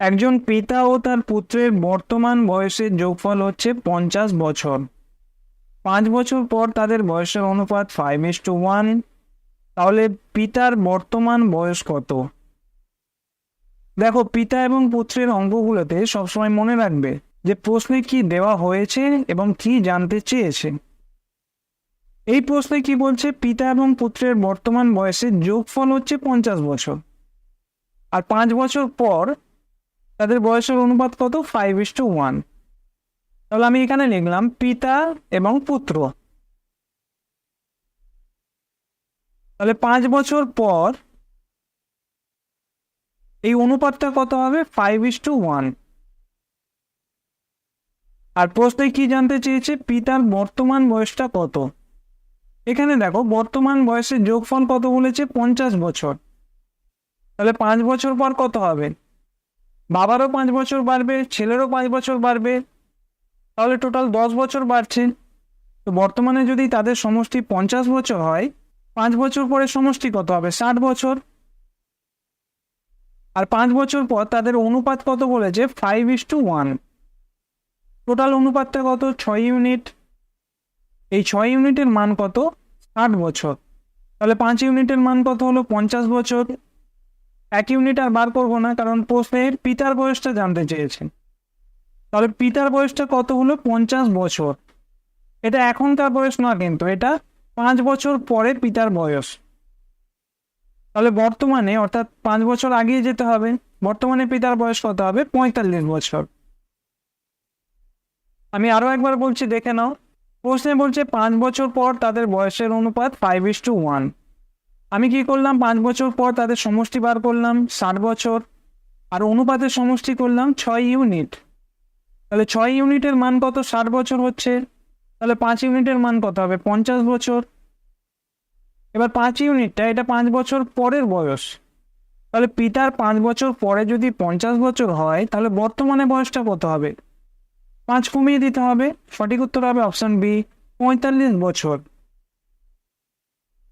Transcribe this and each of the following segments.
একজন পিতা ও তার পুত্রের বর্তমান বয়সের যোগফল হচ্ছে পঞ্চাশ বছর। পাঁচ বছর পর তাদের বয়সের অনুপাত ফাইভ ইস টু ওয়ান তাহলে পিতার বর্তমান বয়স কত? দেখো, পিতা এবং পুত্রের অঙ্গগুলোতে সবসময় মনে রাখবে যে প্রশ্নে কি দেওয়া হয়েছে এবং কি জানতে চেয়েছে। এই প্রশ্নে কি বলছে, পিতা এবং পুত্রের বর্তমান বয়সের যোগফল হচ্ছে পঞ্চাশ বছর। আর পাঁচ বছর পর তাদের বয়সের অনুপাত কত? ফাইভ ইস টু ওয়ান তাহলে আমি এখানে লিখলাম পিতা এবং পুত্র। তাহলে পাঁচ বছর পর এই অনুপাতটা কত হবে? ফাইভ ইস টু ওয়ান আর প্রশ্নে কি জানতে চেয়েছে? পিতার বর্তমান বয়সটা কত? এখানে দেখো, বর্তমান বয়সের যোগফল কত বলেছে? পঞ্চাশ বছর। তাহলে পাঁচ বছর পর কত হবে? বাবারও পাঁচ বছর বাড়বে, ছেলেরও পাঁচ বছর বাড়বে, তাহলে টোটাল দশ বছর বাড়ছে। তো বর্তমানে যদি তাদের সমষ্টি পঞ্চাশ বছর হয়, পাঁচ বছর পরে সমষ্টি কত হবে? ষাট বছর। আর পাঁচ বছর পর তাদের অনুপাত কত বলেছে? Five is to one total অনুপাতটা কত? ছয় ইউনিট এই ছয় ইউনিটের মান কত? ষাট বছর। তাহলে পাঁচ ইউনিটের মান কত হলো? পঞ্চাশ বছর। এক ইউনিট আর বার করব না, কারণ প্রশ্নে পিতার বয়সটা জানতে চেয়েছেন। তাহলে পিতার বয়সটা কত হলো? পঞ্চাশ বছর। এটা এখনকার বয়স না কিন্তু, এটা পাঁচ বছর পরে পিতার বয়স। তাহলে বর্তমানে, অর্থাৎ পাঁচ বছর আগিয়ে যেতে হবে, বর্তমানে পিতার বয়স কত হবে? পঁয়তাল্লিশ বছর। আমি আরও একবার বলছি, দেখে নাও। প্রশ্নে বলছে, পাঁচ বছর পর তাদের বয়সের অনুপাত ফাইভ ইস টু ওয়ান আমি কি করলাম? পাঁচ বছর পর তাদের সমষ্টি বার করলাম, ষাট বছর। আর অনুপাতের সমষ্টি করলাম ছয় ইউনিট। তাহলে ছয় ইউনিটের মান কত? ষাট বছর হচ্ছে। তাহলে পাঁচ ইউনিটের মান কত হবে? পঞ্চাশ বছর। এবার পাঁচ ইউনিটটা, এটা পাঁচ বছর পরের বয়স। তাহলে পিতার পাঁচ বছর পরে যদি পঞ্চাশ বছর হয়, তাহলে বর্তমানে বয়সটা কত হবে? পাঁচ কমিয়ে দিতে হবে। সঠিক উত্তর হবে অপশন বি, পঁয়তাল্লিশ বছর।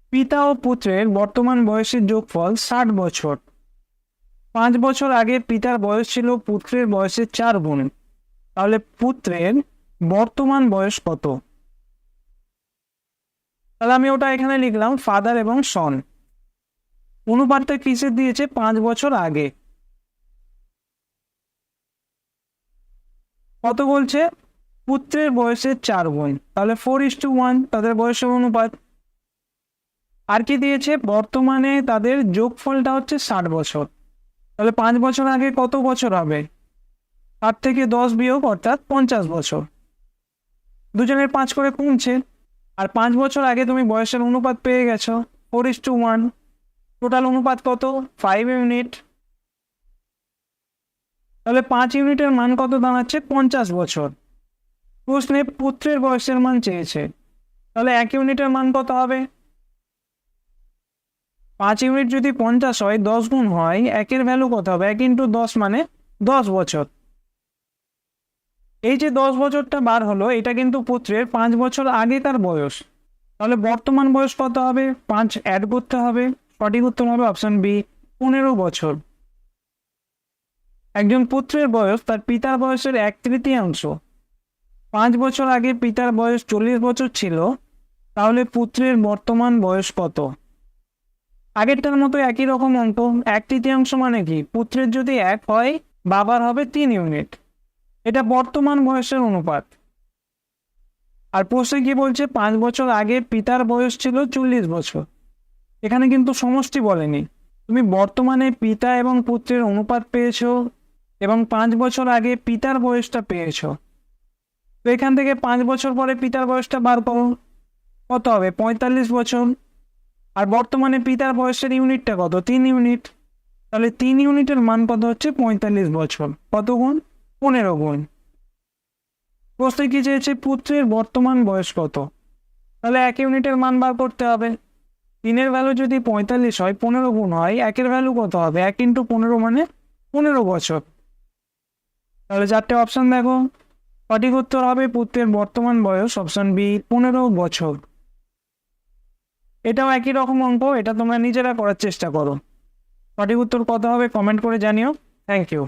পিতা ও পুত্রের বর্তমান বয়সের যোগফল ষাট বছর। পাঁচ বছর আগে পিতার বয়স ছিল পুত্রের বয়সের চার গুণ। তাহলে পুত্রের বর্তমান বয়স কত? তাহলে আমি ওটা এখানে লিখলাম ফাদার এবং সন অনুপাতটা কিসের দিয়েছে? পাঁচ বছর আগে। কত বলছে? পুত্রের বয়সের চার গুণ। তাহলে ফোর ইস টু ওয়ান তাদের বয়সের অনুপাত। আর কি দিয়েছে? বর্তমানে তাদের যোগফলটা হচ্ছে ষাট বছর। তাহলে পাঁচ বছর আগে কত বছর হবে? তার থেকে দশ বিয়োগ অর্থাৎ পঞ্চাশ বছর। দুজনের পাঁচ করে কমছে। আর পাঁচ বছর আগে তুমি বয়সের অনুপাত পেয়ে গেছো। Four is to one total অনুপাত কত? ফাইভ ইউনিট তাহলে পাঁচ ইউনিটের মান কত দাঁড়াচ্ছে? পঞ্চাশ বছর। প্রশ্নে পুত্রের বয়সের মান চেয়েছে। তাহলে এক ইউনিটের মান কত হবে? পাঁচ ইউনিট যদি পঞ্চাশ হয়, দশ গুণ হয়, একের ভ্যালু কত হবে? এক ইন্টু দশ মানে দশ বছর। এই যে দশ বছরটা বার হলো, এটা কিন্তু পুত্রের পাঁচ বছর আগে তার বয়স। তাহলে বর্তমান বয়স কত হবে? পাঁচ অ্যাড করতে হবে। সঠিক উত্তর হবে অপশন বি পনেরো বছর। একজন পুত্রের বয়স তার পিতার বয়সের এক তৃতীয়াংশ। পাঁচ বছর আগে পিতার বয়স চল্লিশ বছর ছিল, তাহলে পুত্রের বর্তমান বয়স কত? আগেরটার মতো একই রকম অঙ্ক, এক তৃতীয়াংশ মানে কি? পুত্রের যদি এক হয়, বাবার হবে তিন ইউনিট। এটা বর্তমান বয়সের অনুপাত। আর প্রশ্নে কি বলছে, পাঁচ বছর আগে পিতার বয়স ছিল চল্লিশ বছর। এখানে কিন্তু সমষ্টি বলেনি। তুমি বর্তমানে পিতা এবং পুত্রের অনুপাত পেয়েছ এবং পাঁচ বছর আগে পিতার বয়সটা পেয়েছ। তো এখান থেকে পাঁচ বছর পরে পিতার বয়সটা বার করো। কত হবে? পঁয়তাল্লিশ বছর। আর বর্তমানে পিতার বয়সের ইউনিটটা কত? তিন ইউনিট। তাহলে তিন ইউনিটের মান কত হচ্ছে? পঁয়তাল্লিশ বছর। কত গুণ? পনেরো গুণ। প্রশ্নে কি চেয়েছে? পুত্রের বর্তমান বয়স কত? তাহলে এক ইউনিটের মান বার করতে হবে। তিনের ভ্যালু যদি পঁয়তাল্লিশ হয়, পনেরো গুণ হয়, একের ভ্যালু কত হবে? এক ইন্টু পনেরো মানে পনেরো বছর। তাহলে চারটে অপশান দেখো। সঠিক উত্তর হবে পুত্রের বর্তমান বয়স অপশন বি পনেরো বছর। এটাও একই রকম অঙ্ক, এটা তোমরা নিজেরা করার চেষ্টা করো। সঠিক উত্তর কত হবে? কমেন্ট করে জানিও। Thank you